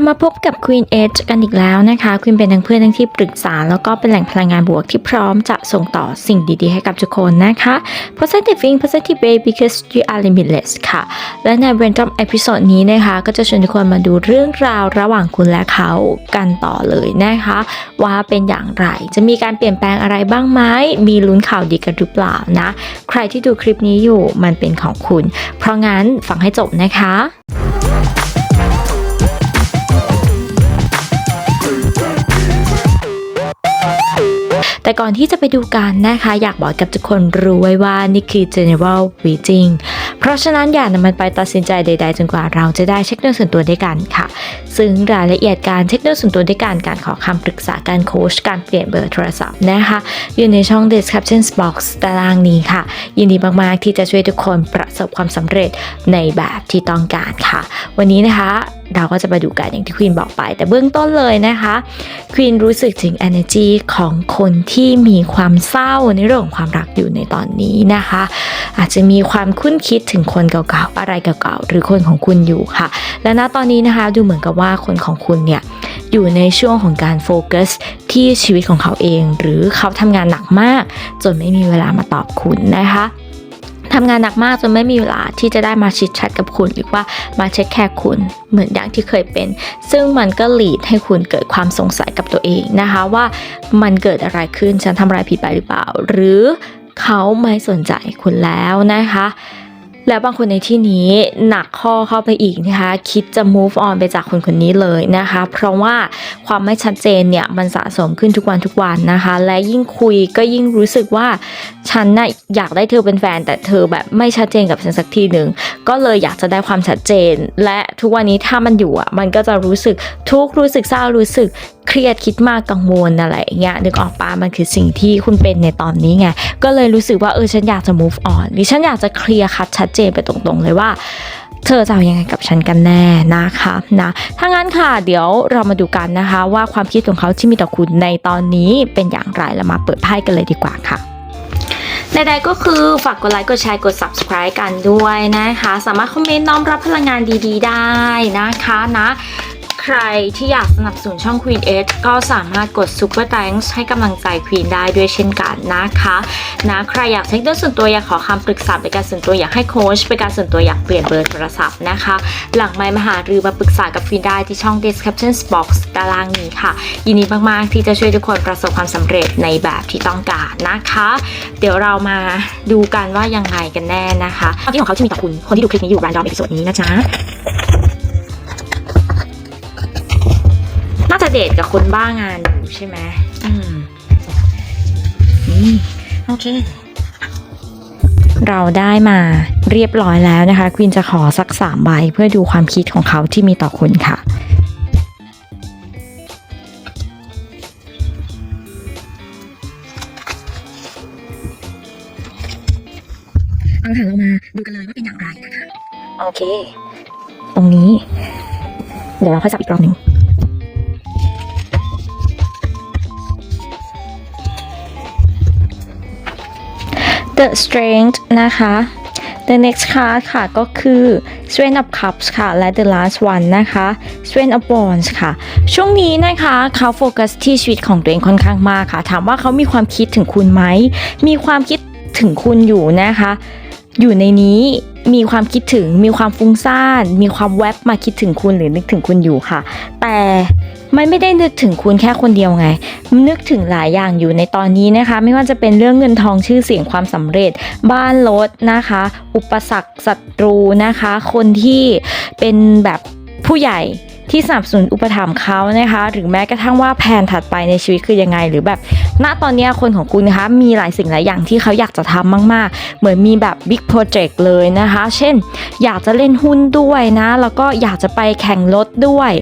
บมาพบกับ Queen Edge กันอีกแล้วนะคะ Queen เป็นทั้งเพื่อนทั้งที่ปรึกษา แล้วก็เป็นแหล่งพลังงานบวกที่พร้อมจะส่งต่อสิ่งดีๆ ให้กับทุกคนนะคะ Positive Think Positive Way because you are limitless ค่ะ และใน Random Episode นี้นะคะ ก็จะชวนทุกคนมาดูเรื่องราวระหว่างคุณและเขากันต่อเลยนะคะ ว่าเป็นอย่างไรจะมีการเปลี่ยนแปลงอะไรบ้างไหมมีลุ้นข่าวดีกันหรือเปล่านะ ใครที่ดูคลิปนี้อยู่มันเป็นของคุณ เพราะงั้นฟังให้จบนะคะ แต่ก่อนที่จะไปดูกันนะคะ อยากบอกกับทุกคนรู้ไว้ว่านี่คือ general reading เพราะฉะนั้นอย่านำมันไปตัดสินใจใด ๆ จนกว่าเราจะได้เช็คเรื่องส่วนตัวด้วยกันค่ะ ซึ่งรายละเอียดการเช็คเรื่องส่วนตัวด้วยกันการขอคำปรึกษาการโค้ชการเปลี่ยนเบอร์โทรศัพท์นะคะ อยู่ในช่อง description box ตารางนี้ค่ะ ยินดีมากๆที่จะช่วยทุกคนประสบความสำเร็จในแบบที่ต้องการค่ะ วันนี้นะคะเราก็จะมาดูกันอย่างที่ควีนบอกไป แต่เบื้องต้นเลยนะคะควีนรู้สึกถึง energy ของคนที่มีความเศร้าในเรื่องของความรักอยู่ในตอนนี้นะคะ อาจจะมีความคุ้นคิดถึงคนเก่าๆอะไรเก่าๆหรือคนของคุณอยู่ค่ะ และณตอนนี้นะคะดูเหมือนกับว่าคนของคุณเนี่ยอยู่ในช่วงของการโฟกัสที่ชีวิตของเขาเอง หรือเขาทำงานหนักมาก จนไม่มีเวลามาตอบคุณนะคะ ทำงานหนักมากจนไม่มีเวลาที่จะได้มาชิดแชทกับคุณ หรือว่ามาเช็คแคร์คุณเหมือนอย่างที่เคยเป็น ซึ่งมันก็หลีดให้คุณเกิดความสงสัยกับตัวเองนะคะว่ามันเกิดอะไรขึ้นฉันทำอะไรผิดไปหรือเปล่า หรือเขาไม่สนใจคุณแล้วนะคะ แล้วบางคนในที่นี้หนักข้อเข้าไปอีกนะคะ คิดจะ move on ไปจากคนคนนี้เลยนะคะ เพราะว่าความไม่ชัดเจนเนี่ยมันสะสมขึ้นทุกวันทุกวันนะคะ และยิ่งคุยก็ยิ่งรู้สึกว่าฉันน่ะอยากได้เธอเป็นแฟน แต่เธอแบบไม่ชัดเจนกับฉันสักทีหนึ่งก็เลยอยากจะได้ความชัดเจน และทุกวันนี้ถ้ามันอยู่อะมันก็จะรู้สึกทุกข์รู้สึกเศร้ารู้สึกเครียดคิดมากกังวลอะไรเงี้ยนึกออกปะมันคือสิ่งที่คุณเป็นในตอนนี้ไงก็เลยรู้สึกว่าเออฉันอยากจะ move on หรือฉันอยากจะเคลียร์คัดชัดเจนไปตรงๆเลยว่าเธอจะเอายังไงกับฉันกันแน่นะคะนะถ้างั้นค่ะเดี๋ยวเรามาดูกันนะคะ ว่าความคิดของเขาที่มีต่อคุณในตอนนี้เป็นอย่างไรแล้วมาเปิดไพ่กันเลยดีกว่าค่ะใดๆก็คือฝากกดไลค์กดแชร์กด subscribe กันด้วยนะคะ สามารถคอมเมนต์น้อมรับพลังงานดีๆ ได้นะคะนะ ใครที่อยากสนับสนุนช่อง Queen Edge ก็สามารถกด Super Thanks ให้กำลังใจ Queen ได้ด้วยเช่นกันนะคะนะใครอยากเช็คเรื่องส่วนตัวอยากขอคำปรึกษาเป็นการส่วนตัวอยากให้โค้ชเป็นการส่วนตัวอยากเปลี่ยนเบอร์โทรศัพท์นะคะ หลังไมค์มาหารือมาปรึกษากับ Queen ได้ที่ช่อง Description Box ตารางนี้ค่ะ ยินดีมากๆที่จะช่วยทุกคนประสบความสำเร็จในแบบที่ต้องการนะคะ เดี๋ยวเรามาดูกันว่ายังไงกันแน่นะคะความคิดของเขาที่มีต่อคุณคนที่ดูคลิปนี้อยู่ random episode นี้นะจ๊ะ เดทกับคนบ้างานอยู่ใช่ไหมอืมอืมโอเค เราได้มาเรียบร้อยแล้วนะคะควีนจะขอสักสามใบเพื่อดูความคิดของเขาที่มีต่อคุณค่ะเอาค่ะเรามาดูกันเลยว่าเป็นอย่างไรนะคะ โอเค ตรงนี้ เดี๋ยวเราค่อยสับอีกรอบหนึ่ง The Strength นะคะ The next card ค่ะก็คือ Strength of Cups ค่ะ และ The last one นะคะ Strength of Wands ค่ะ ช่วงนี้นะคะเขาโฟกัสที่ชีวิตของตัวเองค่อนข้างมากค่ะ ถามว่าเขามีความคิดถึงคุณไหม มีความคิดถึงคุณอยู่นะคะ อยู่ในนี้ มีความคิดถึง มีความฟุ้งซ่าน มีความแวบมาคิดถึงคุณหรือนึกถึงคุณอยู่ค่ะ แต่มันไม่ได้นึกถึงคุณแค่คนเดียวไง นึกถึงหลายอย่างอยู่ในตอนนี้นะคะ ไม่ว่าจะเป็นเรื่องเงินทองชื่อเสียงความสำเร็จ บ้านรถนะคะ อุปสรรคศัตรูนะคะ คนที่เป็นแบบผู้ใหญ่ ที่สนับสนุนอุปถัมภ์เขานะคะ หรือแม้กระทั่งว่าแผนถัดไปในชีวิตคือยังไง หรือแบบ ณตอนนี้คนของคุณนะคะมีหลายสิ่งหลายอย่างที่เขาอยากจะทำมาก ๆ เหมือนมีแบบบิ๊กโปรเจกต์เลยนะคะ เช่น อยากจะเล่นหุ้นด้วยนะ แล้วก็อยากจะไปแข่งรถด้วย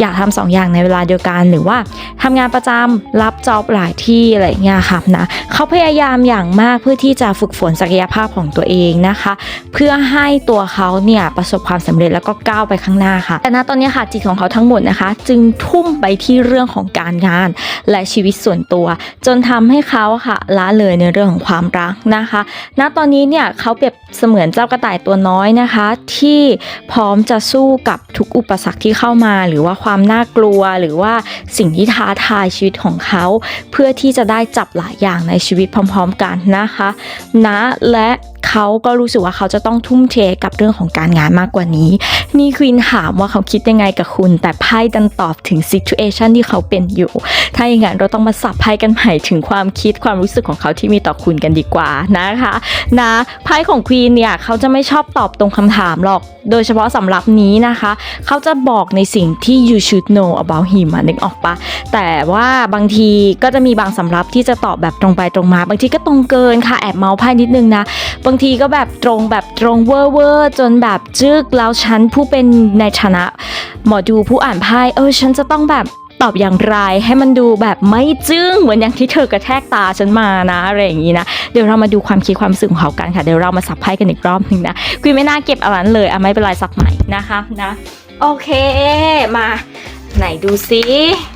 อยากทำสองอย่างในเวลาเดียวกัน หรือว่าทำงานประจำรับจ็อบหลายที่อะไรเงี้ยค่ะนะเขาพยายามอย่างมากเพื่อที่จะฝึกฝนศักยภาพของตัวเองนะคะ เพื่อให้ตัวเขาเนี่ยประสบความสำเร็จแล้วก็ก้าวไปข้างหน้าค่ะ แต่ณตอนนี้ค่ะจิตของเขาทั้งหมดนะคะ จึงทุ่มไปที่เรื่องของการงาน และชีวิตส่วนตัว จนทำให้เขาค่ะละเลยในเรื่องของความรักนะคะ ณตอนนี้เนี่ยเขาเปรียบเสมือนเจ้ากระต่ายตัวน้อยนะคะ ที่พร้อมจะสู้กับทุกอุปสรรคที่เข้ามาหรือว่าความน่ากลัวหรือว่าสิ่งที่ท้าทายชีวิตของเขา เพื่อที่จะได้จับหลายอย่างในชีวิตพร้อม ๆ กันนะคะนะและ เขาก็รู้สึกว่าเขาจะต้องทุ่มเทกับเรื่องของการงานมากกว่านี้ นี่ควีนถามว่าเขาคิดยังไงกับคุณ แต่ไพ่ดันตอบถึงซิทูเอชันที่เขาเป็นอยู่ ถ้าอย่างนั้นเราต้องมาสับไพ่กันใหม่ถึงความคิดความรู้สึกของเขาที่มีต่อคุณกันดีกว่านะคะ นะไพ่ของควีนเนี่ยเขาจะไม่ชอบตอบตรงคำถามหรอก โดยเฉพาะสำหรับนี้นะคะ เขาจะบอกในสิ่งที่ you should know about him นึกออกปะแต่ว่าบางทีก็จะมีบางสำรับที่จะตอบแบบตรงไปตรงมา บางทีก็ตรงเกินค่ะแอบเมาส์ไพ่นิดนึงนะบางางทีก็แบบตรงแบบตรงเวอร์เวอร์จนแบบจึกแล้วฉันผู้เป็นในฐานะ หมอดูผู้อ่านไพ่เออฉันจะต้องแบบตอบอย่างไรให้มันดูแบบไม่จึ้งเหมือนอย่างที่เธอกระแทกตาฉันมานะอะไรอย่างนี้นะเดี๋ยวเรามาดูความคิดความสึกของเขากันค่ะเดี๋ยวเรามาสับไพ่กันอีกรอบหนึ่งนะคุยไม่น่าเก็บอะไรนั้นเลยอะไม่เป็นไรสักใหม่นะคะนะโอเคมาไหนดูซิ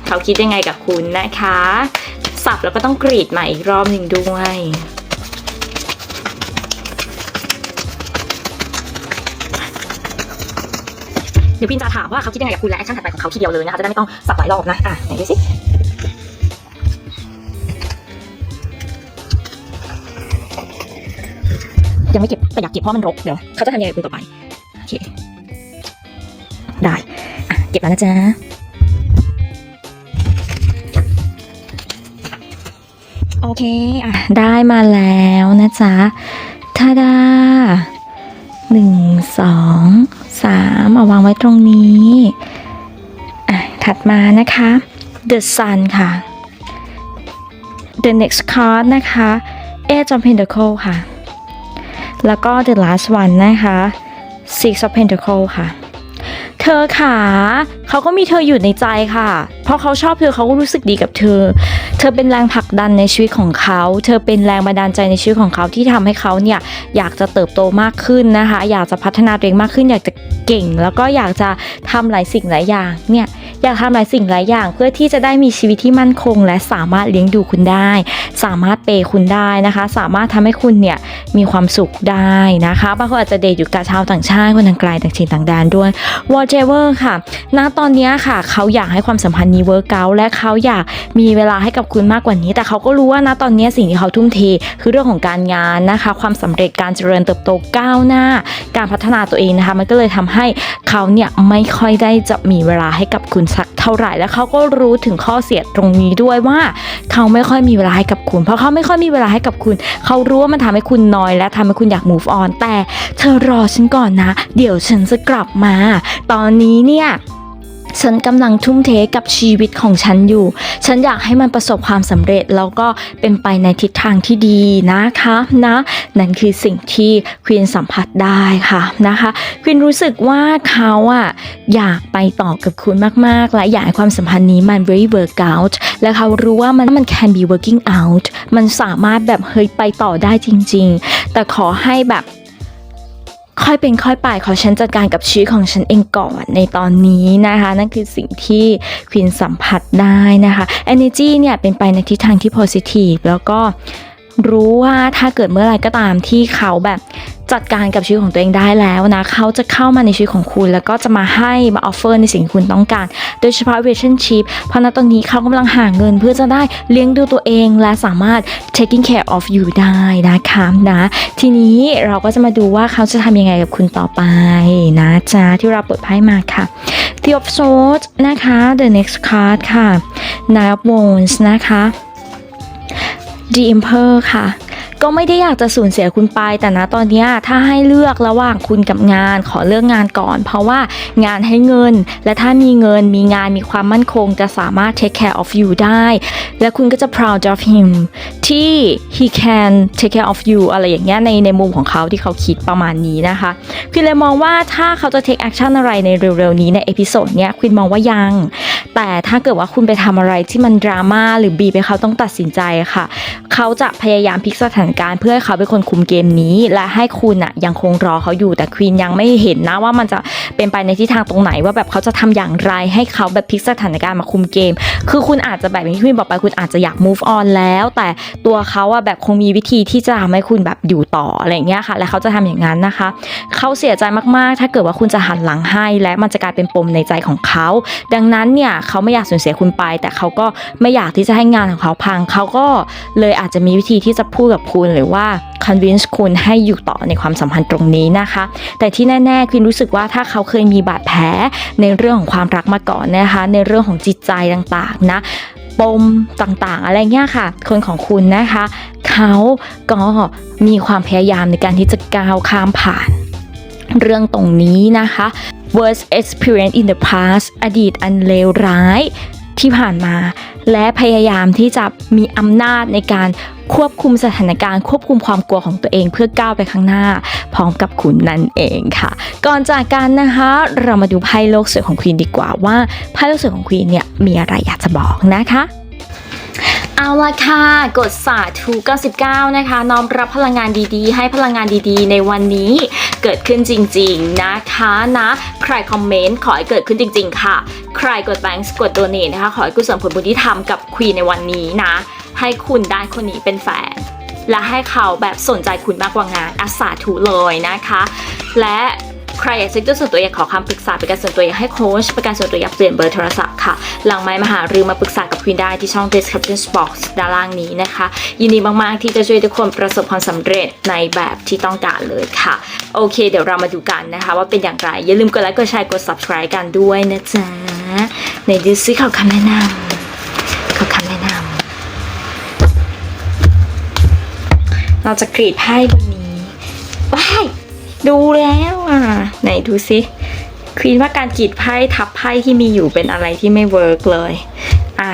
เขาคิดยังไงกับคุณนะคะ สับแล้วก็ต้องกรีดใหม่อีกรอบหนึ่งด้วย เดี๋ยวพินจะถามว่าเขาคิดยังไงกับคุณและแอคชั่นถัดไปของเขาทีเดียวเลยนะคะจะได้ไม่ต้องสับหลายรอบนะอะไหนดูสิยังไม่เก็บแต่อยากเก็บเพราะมันรกเดี๋ยวเขาจะทำยังไงกับคุณต่อไปโอเคได้อะเก็บแล้วนะจ๊ะโอเคอะได้มาแล้วนะจ๊ะทาดาหนึ่งสอง สามเอาวางไว้ตรงนี้ถัดมานะคะ The Sun ค่ะ The next card นะคะ Eight of Pentacles ค่ะ แล้วก็ The last one นะคะ Six of Pentacles ค่ะ เธอขาเขาก็มีเธออยู่ในใจค่ะ เพราะเขาชอบเธอเขาก็รู้สึกดีกับเธอ เธอเป็นแรงผลักดันในชีวิตของเขา เธอเป็นแรงบันดาลใจในชีวิตของเขาที่ทำให้เขาเนี่ยอยากจะเติบโตมากขึ้นนะคะ อยากจะพัฒนาตัวเองมากขึ้น อยากจะเก่ง แล้วก็อยากจะทำหลายสิ่งหลายอย่างเนี่ย อยากทำหลายสิ่งหลายอย่างเพื่อที่จะได้มีชีวิตที่มั่นคง และสามารถเลี้ยงดูคุณได้ สามารถเปย์คุณได้นะคะ สามารถทำให้คุณเนี่ยมีความสุขได้นะคะบางคนอาจจะเดทอยู่กับชาวต่างชาติคนทางไกลต่างถิ่นต่างแดนด้วย whatever ค่ะ ณตอนนี้ค่ะ เขาอยากให้ความสัมพันธ์นี้เวิร์กเอาและเขาอยากมีเวลาให้กับคุณมากกว่านี้ แต่เขาก็รู้ว่าณตอนนี้สิ่งที่เขาทุ่มเท คือเรื่องของการงานนะคะ ความสำเร็จการเจริญเติบโตก้าวหน้า การพัฒนาตัวเองนะคะ มันก็เลยทำให้เขาเนี่ยไม่ค่อยได้จะมีเวลาให้กับคุณสักเท่าไหร่แล้วเขาก็รู้ถึงข้อเสียตรงนี้ด้วยว่าเขาไม่ค่อยมีเวลาให้กับคุณ เพราะเขาไม่ค่อยมีเวลาให้กับคุณ เขารู้ว่ามันทำให้คุณน้อยและทำให้คุณอยาก move on แต่เธอรอฉันก่อนนะ เดี๋ยวฉันจะกลับมา ตอนนี้เนี่ย ฉันกำลังทุ่มเทกับชีวิตของฉันอยู่ ฉันอยากให้มันประสบความสำเร็จแล้วก็เป็นไปในทิศทางที่ดีนะคะนะ นั่นคือสิ่งที่ควีนสัมผัสได้ค่ะนะคะควีนรู้สึกว่าเขาอะอยากไปต่อกับคุณมากๆ และอยากให้ความสัมพันธ์นี้มัน very work out และเขารู้ว่ามันมัน can be working out มันสามารถแบบเฮ้ยไปต่อได้จริง ๆ แต่ขอให้แบบ ค่อยเป็นค่อยไปขอฉันจัดการกับชีวิตของฉันเองก่อนในตอนนี้นะคะ นั่นคือสิ่งที่ควีนสัมผัสได้นะคะ energy เนี่ยเป็นไปในทิศทางที่ positive แล้วก็ รู้ว่าถ้าเกิดเมื่อไรก็ตามที่เขาแบบจัดการกับชีวิตของตัวเองได้แล้วนะ เขาจะเข้ามาในชีวิตของคุณ แล้วก็จะมาให้มาออฟเฟอร์ในสิ่งที่คุณต้องการ โดยเฉพาะ relationship เพราะณตอนนี้เขากำลังหาเงินเพื่อจะได้เลี้ยงดูตัวเองและสามารถ taking care of you ได้นะคะนะทีนี้เราก็จะมาดูว่าเขาจะทำยังไงกับคุณต่อไปนะจ๊ะที่เราเปิดไพ่มาค่ะ The of Swords นะคะ The next card ค่ะ Nine of Wands นะคะ The Emperor ค่ะ ก็ไม่ได้อยากจะสูญเสียคุณไป แต่นะตอนนี้ถ้าให้เลือกระหว่างคุณกับงานขอเลือกงานก่อน เพราะว่างานให้เงิน และถ้ามีเงินมีงานมีความมั่นคง จะสามารถ take care of you ได้ และคุณก็จะ proud of him ที่ he can take care of you อะไรอย่างเงี้ยในในมุมของเขาที่เขาคิดประมาณนี้นะคะควินเลยมองว่าถ้าเขาจะ take action อะไรในเร็วๆนี้ในเอพิโซดเนี้ยควินมองว่ายัง แต่ถ้าเกิดว่าคุณไปทำอะไรที่มันดราม่าหรือบีบให้เขาต้องตัดสินใจค่ะ เขเขาจะพยายามพลิกสถานการเพื่อให้เขาเป็นคนคุมเกมนี้ และให้คุณอะยังคงรอเขาอยู่แต่ควีนยังไม่เห็นนะว่ามันจะเป็นไปในทิศทางตรงไหน ว่าแบบเขาจะทำอย่างไรให้เขาแบบพลิกสถานการณ์มาคุมเกม คือคุณอาจจะแบบที่พี่บอกไปคุณอาจจะอยาก move on แล้ว แต่ตัวเขาอะแบบคงมีวิธีที่จะทำให้คุณแบบอยู่ต่ออะไรอย่างเงี้ยค่ะ และเขาจะทำอย่างนั้นนะคะ เขาเสียใจมากๆ ถ้าเกิดว่าคุณจะหันหลังให้ และมันจะกลายเป็นปมในใจของเขา ดังนั้นเนี่ยเขาไม่อยากสูญเสียคุณไป แต่เขาก็ไม่อยากที่จะให้งานของเขาพัง เขาก็เลยอาจจะมีวิธีที่จะพูดกับคุณหรือว่า convince คุณให้อยู่ต่อในความสัมพันธ์ตรงนี้นะคะ แต่ที่แน่ๆคุณรู้สึกว่าถ้าเขาเคยมีบาดแผลในเรื่องของความรักมาก่อนนะคะ ในเรื่องของจิตใจต่างๆนะปมต่างๆ อะไรเงี้ยค่ะ คนของคุณนะคะ เขาก็มีความพยายามในการที่จะก้าวข้ามผ่านเรื่องตรงนี้นะคะ worst experience in the past อดีตอันเลวร้าย ที่ผ่านมา และพยายามที่จะมีอำนาจในการควบคุมสถานการณ์ควบคุมความกลัวของตัวเองเพื่อก้าวไปข้างหน้า พร้อมกับคุณนั่นเองค่ะ ก่อนจากกันนะคะ เรามาดูไพ่โลกสวยของควีนดีกว่าว่าไพ่โลกสวยของควีนเนี่ยมีอะไรอยากจะบอกนะคะ เอาละค่ะกดสาธุ99 นะคะ น้อมรับพลังงานดีๆ ให้พลังงานดีๆ ในวันนี้เกิดขึ้นจริงๆนะคะนะ ใครคอมเมนต์ขอให้เกิดขึ้นจริง ๆ ค่ะ ใครกดแบงก์กดโดเนทนะคะ ขอให้กุศลผลบุญที่ทำกับควีนในวันนี้นะ ให้คุณได้คนนี้เป็นแฟน และให้เขาแบบสนใจคุณมากกว่างานอาสาธุเลยนะคะ และ ใครอยากเช็คตัวส่วนตัวอยากขอคำปรึกษาป็นการส่วนตัวอยากให้โค้ชป็นการส่วนตัวอยากเปลี่ยนเบอร์โทรศัพท์ค่ะ หลังไม้มาหารือมาปรึกษากับควีนได้ที่ช่อง description box ด้านล่างนี้นะคะ ยินดีมาก ๆ ที่จะช่วยทุกคนประสบความสำเร็จในแบบที่ต้องการเลยค่ะ โอเค เดี๋ยวเรามาดูกันนะคะ ว่าเป็นอย่างไร อย่าลืมกดไลค์กดแชร์กด subscribe กันด้วยนะจ๊ะในดิสซี่ขอคำแนะนำขอคำแนะนำเราจะกรีดไพ่บนนี้ว้าย ดูแล้วอะ ไหนดูสิควีนว่าการกรีดไพ่ทับไพ่ที่มีอยู่เป็นอะไรที่ไม่เวิร์กเลย อะ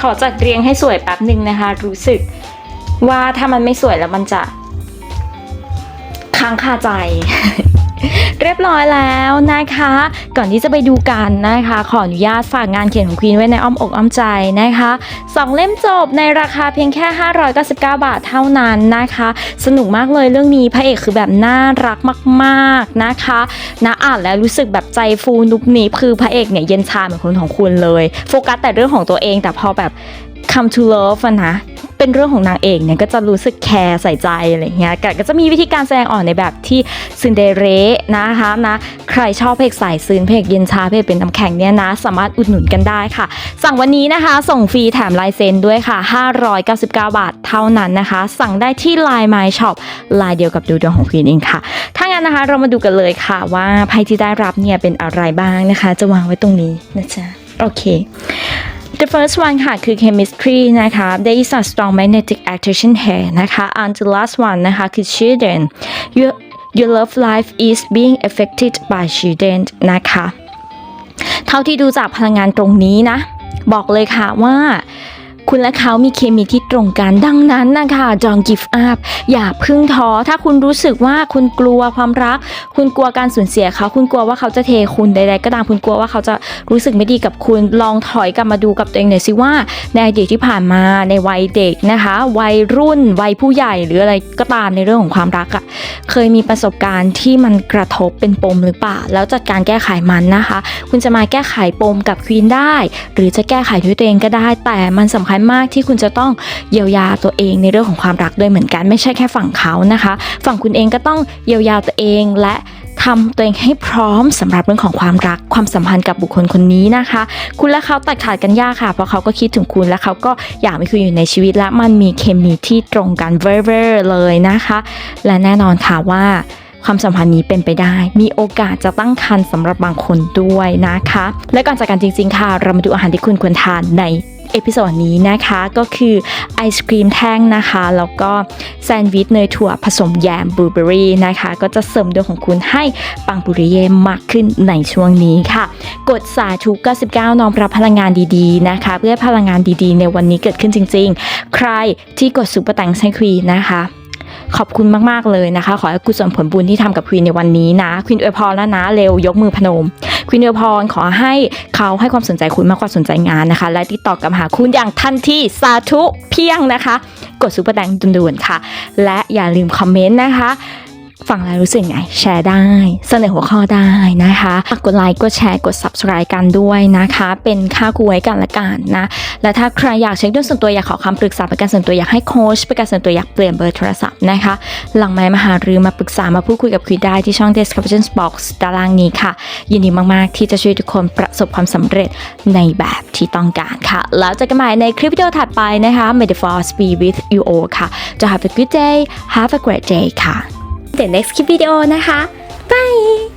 ขอจัดเรียงให้สวยแป๊บหนึ่งนะคะ รู้สึกว่าถ้ามันไม่สวยแล้วมันจะ ค้างคาใจ เรียบร้อยแล้วนะคะ ก่อนที่จะไปดูกันนะคะ ขออนุญาตฝากงานเขียนของควีนไว้ในอ้อมอกอ้อมใจนะคะสองเล่มจบในราคาเพียงแค่ 599 บาทเท่านั้นนะคะ สนุกมากเลยเรื่องนี้พระเอกคือแบบน่ารักมากๆนะคะนะอ่านแล้วรู้สึกแบบใจฟูนุบนีบคือพระเอกเนี่ยเย็นชาเหมือนคนของคุณเลย โฟกัสแต่เรื่องของตัวเองแต่พอแบบ come to love นะ เป็นเรื่องของนางเอกเนี่ยก็จะรู้สึกแคร์ใส่ใจอะไรเงี้ยก็จะมีวิธีการแสดงออกในแบบที่ซินเดเรนะคะนะใครชอบเพลงสายซึนเพลงเย็นชาเพลงเป็นน้ำแข็งเนี่ยนะ สามารถอุดหนุนกันได้ค่ะ สั่งวันนี้นะคะ ส่งฟรีแถมลายเซ็นด้วยค่ะ 599 บาทเท่านั้นนะคะ สั่งได้ที่ Line My Shop ลายเดียวกับดูดวงของควีนเองค่ะ ถ้างั้นนะคะเรามาดูกันเลยค่ะว่าไพ่ที่ได้รับเนี่ยเป็นอะไรบ้างนะคะ จะวางไว้ตรงนี้นะจ๊ะโอเค The first one ค่ะ คือ chemistry นะคะ There is a strong magnetic attraction here นะคะ and the last one นะคะ คือ children your your love life is being affected by children นะคะ เท่าที่ดูจากพลังงานตรงนี้นะ บอกเลยค่ะว่า คุณและเขามีเคมีที่ตรงกันดังนั้นนะคะ don't give up อย่าพึ่งท้อถ้าคุณรู้สึกว่าคุณกลัวความรัก คุณกลัวการสูญเสียเขา คุณกลัวว่าเขาจะเทคุณใดๆก็ตามคุณกลัวว่าเขาจะรู้สึกไม่ดีกับคุณลองถอยกลับมาดูกับตัวเองหน่อยสิว่าในอดีตที่ผ่านมาในวัยเด็กนะคะ วัยรุ่นวัยผู้ใหญ่หรืออะไรก็ตามในเรื่องของความรักอะ่ะเคยมีประสบการณ์ที่มันกระทบเป็นปมหรือเปล่าแล้วจัดการแก้ไขมันนะคะ คุณจะมาแก้ไขปมกับควีนได้ หรือจะแก้ไขด้วยตัวเองก็ได้ แต่มันสำคัญมากที่คุณจะต้องเยียวยาตัวเองในเรื่องของความรักด้วยเหมือนกัน ไม่ใช่แค่ฝั่งเขานะคะ ฝั่งคุณเองก็ต้องเยียวยาตัวเองและทำตัวเองให้พร้อมสำหรับเรื่องของความรักความสัมพันธ์กับบุคคลคนนี้นะคะ คุณและเขาตัดขาดกันยากค่ะ เพราะเขาก็คิดถึงคุณและเขาก็อยากมีคุณอยู่ในชีวิตและมันมีเคมีที่ตรงกันเวอร์เวอร์เลยนะคะ และแน่นอนค่ะว่าความสัมพันธ์นี้เป็นไปได้ มีโอกาสจะตั้งครรภ์สำหรับบางคนด้วยนะคะ และก่อนจากกันจริง ๆ ค่ะ เรามาดูอาหารที่คุณควรทานใน เอพิโซดนี้นะคะก็คือไอศครีมแท่งนะคะ แล้วก็แซนด์วิชเนยถั่วผสมแยมบลูเบอรี่นะคะ ก็จะเสริมดวงของคุณให้ปังปุริเยมากขึ้นในช่วงนี้ค่ะ กดสาธุ99น้อมรับพลังงานดีๆนะคะ เพื่อพลังงานดีๆ ในวันนี้เกิดขึ้นจริง ๆ ใครที่กดซุปเปอร์แตงไซครีนะคะ ขอบคุณมากๆเลยนะคะ ขอให้กุศลผลบุญที่ทำกับควีนในวันนี้นะควีนอวยพรแล้วนะเร็วยกมือพนมควีนอวยพรขอให้เขาให้ความสนใจคุณมากกว่าสนใจงานนะคะ และติดต่อกลับหาคุณอย่างทันทีสาธุเพียงนะคะ กดซุปเปอร์แดงด่วนๆค่ะ และอย่าลืมคอมเมนต์นะคะ ฟังแล้วรู้สึกไงแชร์ได้เสนอหัวข้อได้นะคะกดไลค์กดแชร์กด subscribe กันด้วยนะคะ เป็นค่าคูไว้กันละกันนะและถ้าใครอยากเช็คด้วยส่วนตัวอยากขอคำปรึกษาประกันส่วนตัวอยากให้โค้ชประกันส่วนตัวอยากเปลี่ยนเบอร์โทรศัพท์นะคะ หลังไม้มาหารือมาปรึกษามาพูดคุยกับคุยได้ที่ช่อง description box ด้านล่างนี้ค่ะ ยินดีมากๆ ที่จะช่วยทุกคนประสบความสำเร็จในแบบที่ต้องการค่ะ แล้วเจอกันใหม่ในคลิปวิดีโอถัดไปนะคะ May the force be with you all ค่ะ จะ have a good day have a great day ค่ะ The next คลิปวิดีโอนะคะบาย